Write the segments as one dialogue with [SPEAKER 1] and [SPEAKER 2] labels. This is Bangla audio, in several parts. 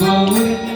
[SPEAKER 1] Mount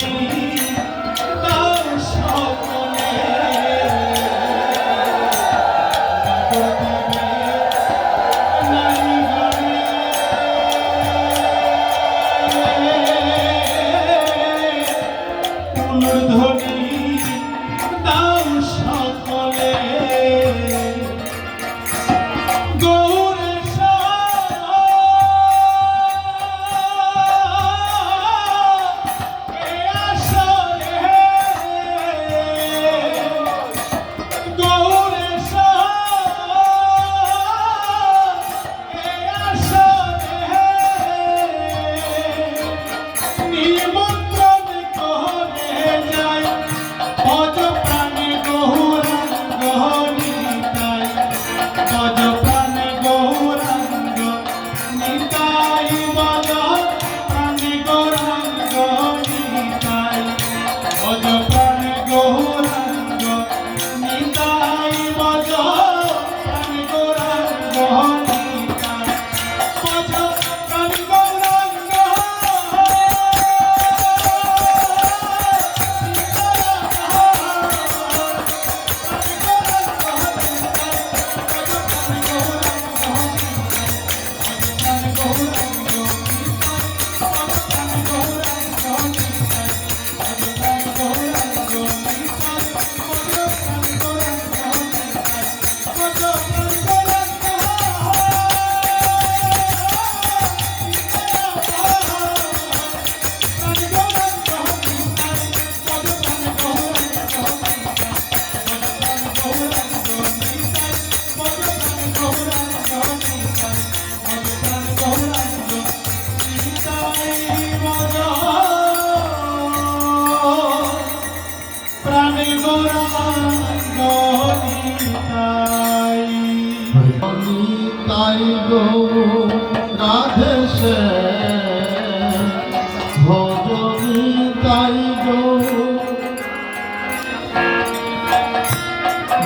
[SPEAKER 1] ধনী তার সব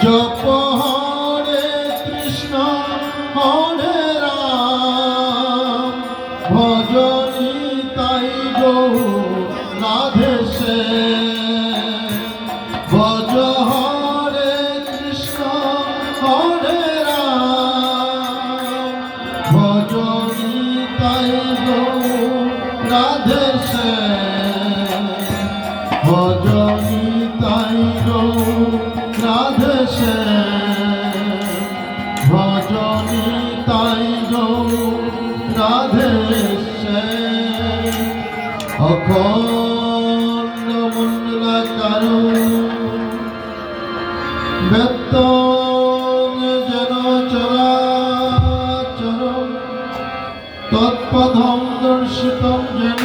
[SPEAKER 1] জপ হরে কৃষ্ণ হরে রাম ভজনি তাই গৌ রাধে সে ভজ হরে কৃষ্ণ হরে রাম ভজনি তাই গৌ রাধে সে ভজনি তাই গৌ অখণ্ড মন্ডলাকার ব্যত্ত যেন চরাচর তৎপথম দর্শিত যেন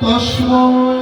[SPEAKER 1] তস্ময়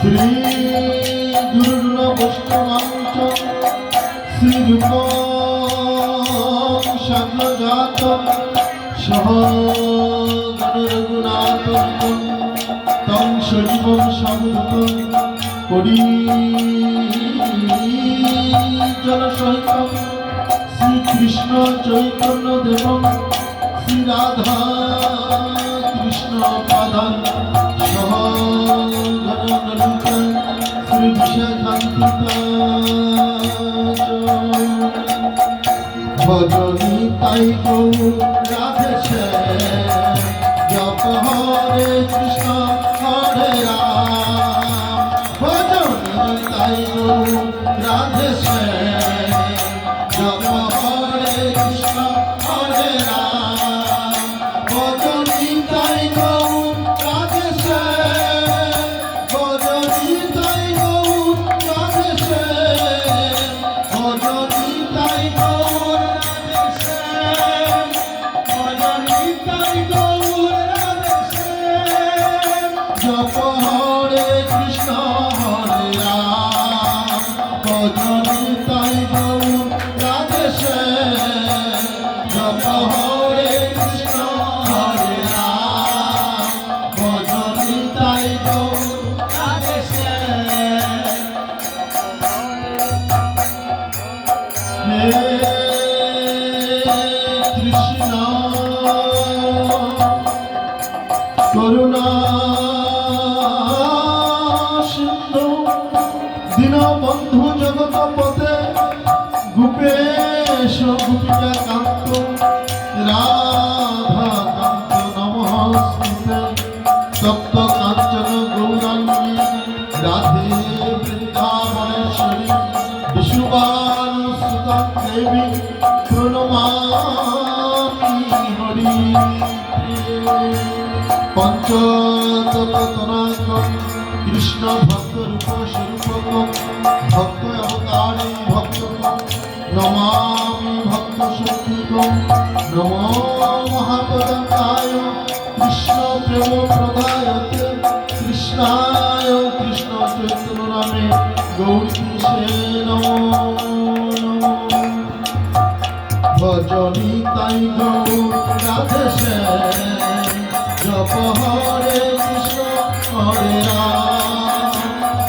[SPEAKER 1] শ্রী গুরুর বৈষ্ণবাংশ শ্রীরূপ সর্বজাত সহ গুণাত তং শৈব সমুত করি জনসহিত শ্রীকৃষ্ণ চৈতন্য দেব শ্রী রাধা কৃষ্ণ প্রাধান্য ভজনী তাই রাধে জপ হরে পথে গুপেশ গুপিকা কান্ত রাধা কান্ত নমস্তে তপ্ত কাঞ্চন গৌরাঙ্গী রাধে কৃষ্ণ ভক্ত স্বরূপ স্বরূপ ভক্ত অবতারম ভক্ত নমামি ভক্ত সঙ্গীত নম মহাপদায় কৃষ্ণ প্রেম প্রদায়তে কৃষ্ণায় কৃষ্ণ চৈতন্য নামে গৌরীষে ভজনী তাই গৌ রাধেশ জপহরে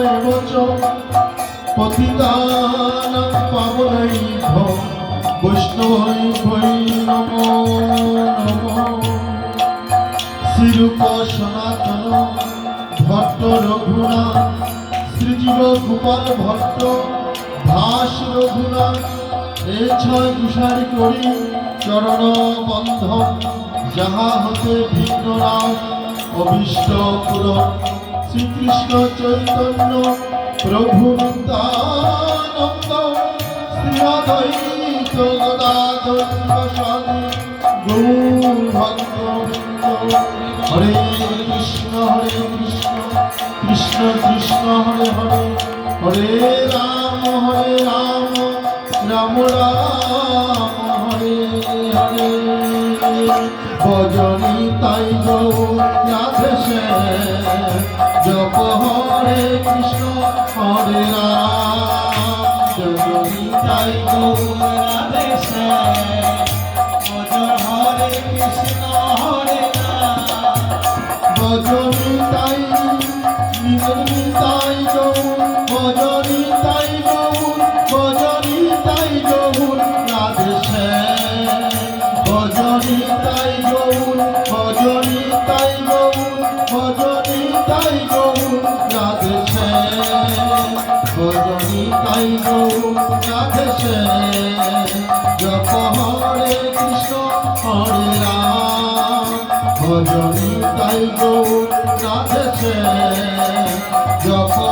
[SPEAKER 1] এব চ পতিতান পাবনৈভ বৈষ্ণবৈভৈ নমো নমো শ্রীরূপ সনাতন ভট্ট রঘুনা শ্রীজীব গোপাল ভট্ট দাস রঘুনা এ ছয় তুষার করি চরণ বন্ধ যাহা হতে ভিন্ন নাম অভীষ্ট পুরন শ্রীকৃষ্ণ চৈতন্য প্রভু নিত্যানন্দ শ্রীমদৈত গদাদি গৌরভক্ত হরে কৃষ্ণ হরে কৃষ্ণ কৃষ্ণ কৃষ্ণ হরে হরে হরে রাম হরে রাম রাম রাম হরে হরে ভজনী তাই গৌ রাধে জপ হরে কৃষ্ণ হরে রাম জননী তাই রাধে ভজ তাই নির্মিতাই তাই নাচেছে যখন